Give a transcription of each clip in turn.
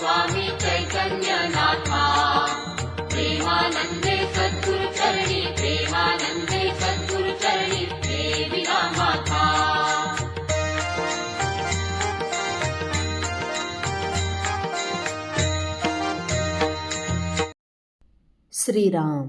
स्वामी चैतन्यामानन्दैर्णी देवि श्रीराम।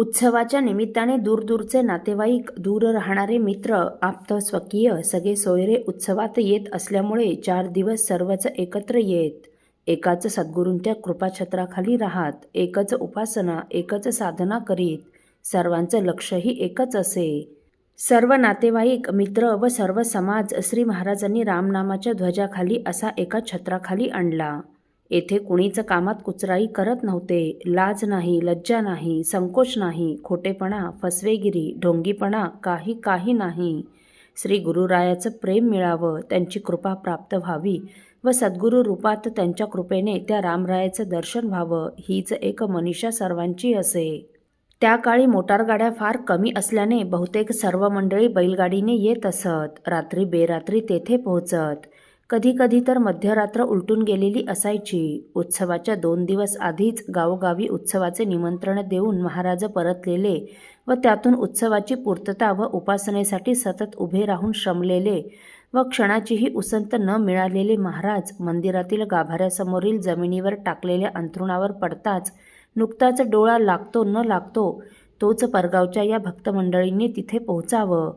उत्सवाच्या निमित्ताने दूरदूरचे नातेवाईक दूर राहणारे मित्र आप्त स्वकीय सगळे सोयरे उत्सवात येत असल्यामुळे चार दिवस सर्वच एकत्र येत. एकाच सद्गुरूंच्या कृपाछत्राखाली राहत एकच उपासना एकच साधना करीत. सर्वांचं लक्षही एकच असे. सर्व नातेवाईक मित्र व सर्व समाज श्री महाराजांनी रामनामाच्या ध्वजाखाली असा एका छत्राखाली आणला. येथे कुणीच कामात कुचराई करत नव्हते लाज नाही लज्जा नाही संकोच नाही खोटेपणा फसवेगिरी ढोंगीपणा काही काही नाही. श्री गुरुरायाचं प्रेम मिळावं त्यांची कृपा प्राप्त व्हावी व सद्गुरू रूपात त्यांच्या कृपेने त्या रामरायाचं दर्शन व्हावं हीच एक मनीषा सर्वांची असे. त्या काळी मोटारगाड्या फार कमी असल्याने बहुतेक सर्व मंडळी बैलगाडीने येत असत रात्री बेरात्री तेथे पोहोचत. कधी कधी तर मध्यरात्र उलटून गेलेली असायची. उत्सवाच्या दोन दिवस आधीच गावोगावी उत्सवाचे निमंत्रण देऊन महाराज परतलेले व त्यातून उत्सवाची पूर्तता व उपासनेसाठी सतत उभे राहून श्रमलेले व क्षणाचीही उसंत न मिळालेले महाराज मंदिरातील गाभाऱ्यासमोरील जमिनीवर टाकलेल्या अंथरुणावर पडताच नुकताच डोळा लागतो न लागतो तोच परगावच्या या भक्तमंडळींनी तिथे पोहोचावं.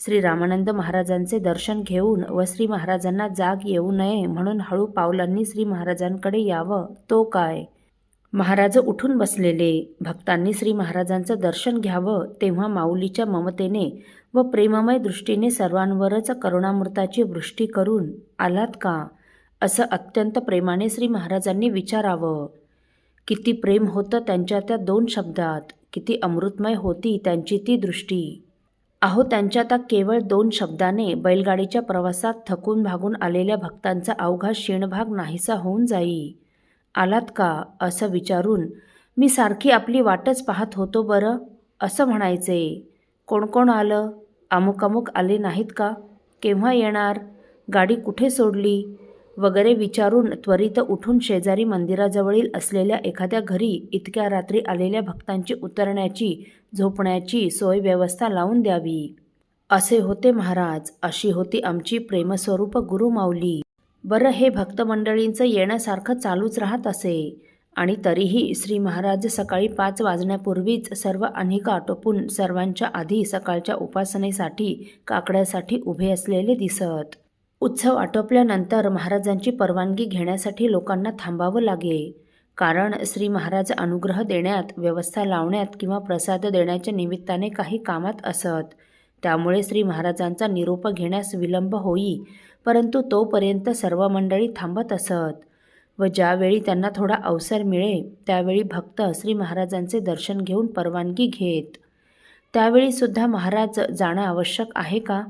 श्री रामानंद महाराजांचे दर्शन घेऊन व श्री महाराजांना जाग येऊ नये म्हणून हळू पावलांनी श्री महाराजांकडे यावं तो काय? महाराज उठून बसलेले. भक्तांनी श्री महाराजांचं दर्शन घ्यावं तेव्हा माऊलीच्या ममतेने व प्रेममय दृष्टीने सर्वांवरच करुणामृताची वृष्टी करून आलात का? असं अत्यंत प्रेमाने श्री महाराजांनी विचारावं. किती प्रेम होतं त्यांच्या त्या दोन शब्दात किती अमृतमय होती त्यांची ती दृष्टी. अहो त्यांच्या त्या केवळ दोन शब्दाने बैलगाडीच्या प्रवासात थकून भागून आलेल्या भक्तांचा अवघा क्षीणभाग नाहीसा होऊन जाई. आलात का? असं विचारून मी सारखी आपली वाटच पाहत होतो बरं. असं म्हणायचे. कोण कोण आलं? अमुक अमुक आले नाहीत का? केव्हा येणार? गाडी कुठे सोडली? वगैरे विचारून त्वरित उठून शेजारी मंदिराजवळील असलेल्या एखाद्या घरी इतक्या रात्री आलेल्या भक्तांची उतरण्याची झोपण्याची सोय व्यवस्था लावून द्यावी. असे होते महाराज. अशी होती आमची प्रेमस्वरूप गुरुमाऊली बरं हे भक्तमंडळींचं येण्यासारखं चालूच राहत असे. आणि तरीही श्री महाराज सकाळी पाच वाजण्यापूर्वीच सर्व अनिका आटोपून सर्वांच्या आधी सकाळच्या उपासनेसाठी काकड्यासाठी उभे असलेले दिसत. उत्सव आटोपल्यानंतर महाराजांची परवानगी घेण्यासाठी लोकांना थांबावं लागे. कारण श्री महाराज अनुग्रह देण्यात व्यवस्था लावण्यात किंवा प्रसाद देण्याच्या निमित्ताने काही कामात असत. त्यामुळे श्री महाराजांचा निरोप घेण्यास विलंब होई परंतु तोपर्यंत सर्व मंडळी थांबत असत. व ज्यावेळी त्यांना थोडा अवसर मिळे त्यावेळी भक्त श्री महाराजांचे दर्शन घेऊन परवानगी घेत. त्यावेळीसुद्धा महाराज जाणं आवश्यक आहे का?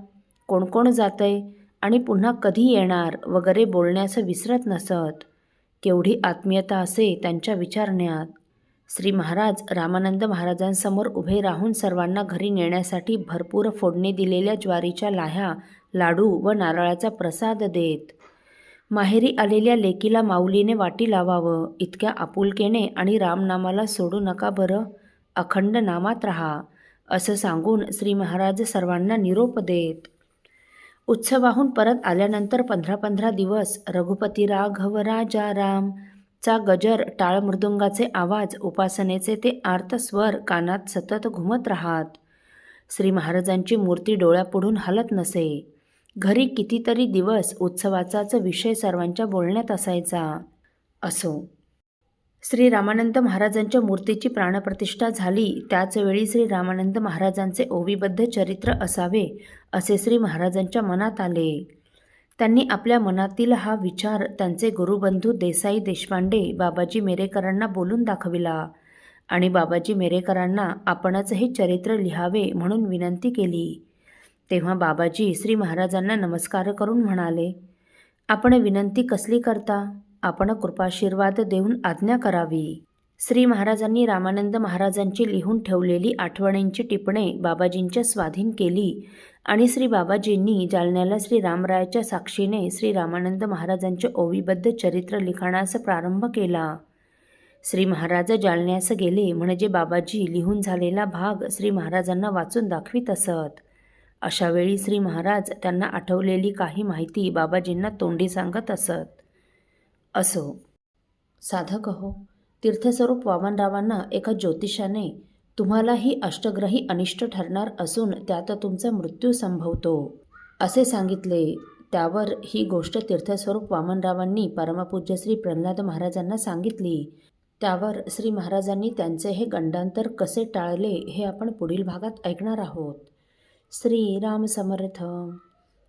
कोण कोण जात आहे आणि पुन्हा कधी येणार वगैरे बोलण्याचं विसरत नसत. केवढी आत्मीयता असे त्यांच्या विचारण्यात. श्री महाराज रामानंद महाराजांसमोर उभे राहून सर्वांना घरी नेण्यासाठी भरपूर फोडणी दिलेल्या ज्वारीच्या लाह्या लाडू व नारळाचा प्रसाद देत. माहेरी आलेल्या लेकीला माऊलीने वाटी लावावं इतक्या आपुलकेने आणि रामनामाला सोडू नका बरं अखंड नामात राहा असं सांगून श्री महाराज सर्वांना निरोप देत. उत्सवाहून परत आल्यानंतर पंधरा पंधरा दिवस रघुपती राघव राजा राम चा गजर टाळ मृदुंगाचे आवाज उपासनेचे ते आर्त स्वर कानात सतत घुमत राहत. श्री महाराजांची मूर्ती डोळ्यापुढून हलत नसे. घरी कितीतरी दिवस उत्सवाचाच विषय सर्वांच्या बोलण्यात असायचा. असो. श्री रामानंद महाराजांच्या मूर्तीची प्राणप्रतिष्ठा झाली. त्याचवेळी श्री रामानंद महाराजांचे ओवीबद्ध चरित्र असावे असे श्री महाराजांच्या मनात आले. त्यांनी आपल्या मनातील हा विचार त्यांचे गुरुबंधू देसाई देशपांडे बाबाजी मेरेकरांना बोलून दाखविला. आणि बाबाजी मेरेकरांना आपणच हे चरित्र लिहावे म्हणून विनंती केली. तेव्हा बाबाजी श्री महाराजांना नमस्कार करून म्हणाले आपण विनंती कसली करता? आपण कृपाशीर्वाद देऊन आज्ञा करावी. श्री महाराजांनी रामानंद महाराजांची लिहून ठेवलेली आठवणींची टिपणे बाबाजींच्या स्वाधीन केली आणि श्री बाबाजींनी जालन्याला श्री रामरायाच्या साक्षीने श्री रामानंद महाराजांचे ओवीबद्ध चरित्र लिखाणास प्रारंभ केला. श्री महाराज जालन्यास गेले म्हणजे बाबाजी लिहून झालेला भाग श्री महाराजांना वाचून दाखवित असत. अशावेळी श्री महाराज त्यांना आठवलेली काही माहिती बाबाजींना तोंडी सांगत असत. असो. साधक हो तीर्थस्वरूप वामनरावांना एका ज्योतिषाने तुम्हाला ही अष्टग्रही अनिष्ट ठरणार असून त्यात तुमचा मृत्यू संभवतो. असे सांगितले त्यावर ही गोष्ट तीर्थस्वरूप वामनरावांनी परमपूज्य श्री प्रल्हाद महाराजांना सांगितली. त्यावर श्री महाराजांनी त्यांचे हे गंडांतर कसे टाळले हे आपण पुढील भागात ऐकणार आहोत. श्रीराम समर्थ.